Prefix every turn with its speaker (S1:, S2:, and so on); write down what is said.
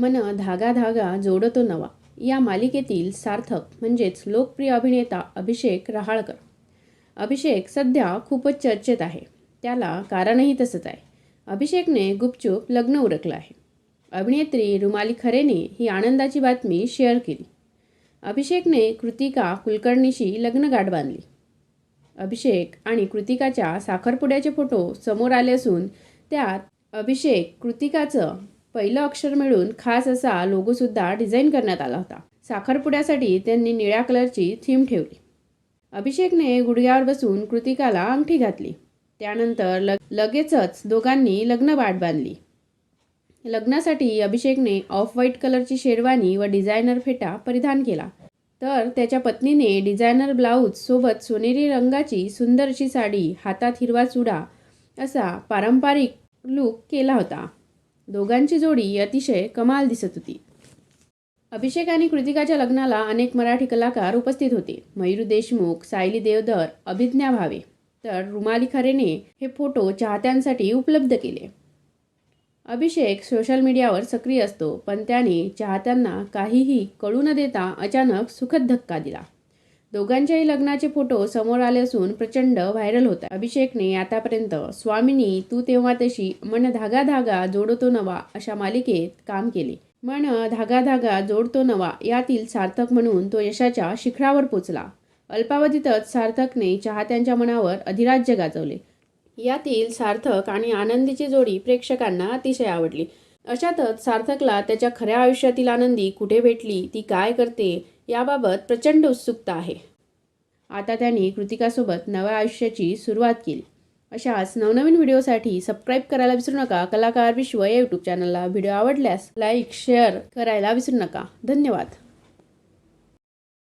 S1: मन धागा धागा जोडतो नवा. या मालिकेतील सार्थक म्हणजेच लोकप्रिय अभिनेता अभिषेक रहाळकर. अभिषेक सध्या खूपच चर्चेत आहे. त्याला कारणही तसंच आहे. अभिषेकने गुपचूप लग्न उरकलं आहे. अभिनेत्री रुमाली खरेने ही आनंदाची बातमी शेअर केली. अभिषेकने कृतिका कुलकर्णीशी लग्न गाठ बांधली. अभिषेक आणि कृतिकाच्या साखरपुड्याचे फोटो समोर आले असून त्यात अभिषेक कृतिकाचं पहिलं अक्षर मिळून खास असा लोगोसुद्धा डिझाईन करण्यात आला होता. साखरपुड्यासाठी त्यांनी निळ्या कलरची थीम ठेवली. अभिषेकने गुडघ्यावर बसून कृतिकाला अंगठी घातली. त्यानंतर लग लगेचच दोघांनी लग्न वाट बांधली. लग्नासाठी अभिषेकने ऑफ व्हाईट कलरची शेरवानी व डिझायनर फेटा परिधान केला. तर त्याच्या पत्नीने डिझायनर ब्लाऊज सोबत सोनेरी रंगाची सुंदरशी साडी हातात हिरवा चुडा असा पारंपरिक लूक केला होता. दोघांची जोडी अतिशय कमाल दिसत होती. अभिषेक आणि कृतिकाच्या लग्नाला अनेक मराठी कलाकार उपस्थित होते. मयूर देशमुख सायली देवधर अभिज्ञा भावे. तर रुमाली खरेने हे फोटो चाहत्यांसाठी उपलब्ध केले. अभिषेक सोशल मीडियावर सक्रिय असतो पण त्याने चाहत्यांना काहीही कळू न देता अचानक सुखद धक्का दिला. दोघांच्याही लग्नाचे फोटो समोर आले असून प्रचंड व्हायरल होत आहे. अभिषेकने आतापर्यंत स्वामिनी तू तेव्हा तशी मन धागा धागा जोडतो नवा अशा मालिकेत काम केले. मन धागा धागा जोडतो नवा यातील सार्थक म्हणून तो यशाच्या शिखरावर पोचला. अल्पावधीतच सार्थकने चाहत्यांच्या मनावर अधिराज्य गाजवले. यातील सार्थक आणि आनंदीची जोडी प्रेक्षकांना अतिशय आवडली. अशातच सार्थकला त्याच्या खऱ्या आयुष्यातील आनंदी कुठे भेटली ती काय करते याबाबत प्रचंड उत्सुकता आहे. आता त्यांनी कृतिकासोबत नव्या आयुष्याची सुरुवात केली. अशाच नवनवीन व्हिडिओसाठी सबस्क्राईब करायला विसरू नका. कलाकार विश्व या यूट्यूब चॅनलला व्हिडिओ आवडल्यास लाईक शेअर करायला विसरू नका. धन्यवाद.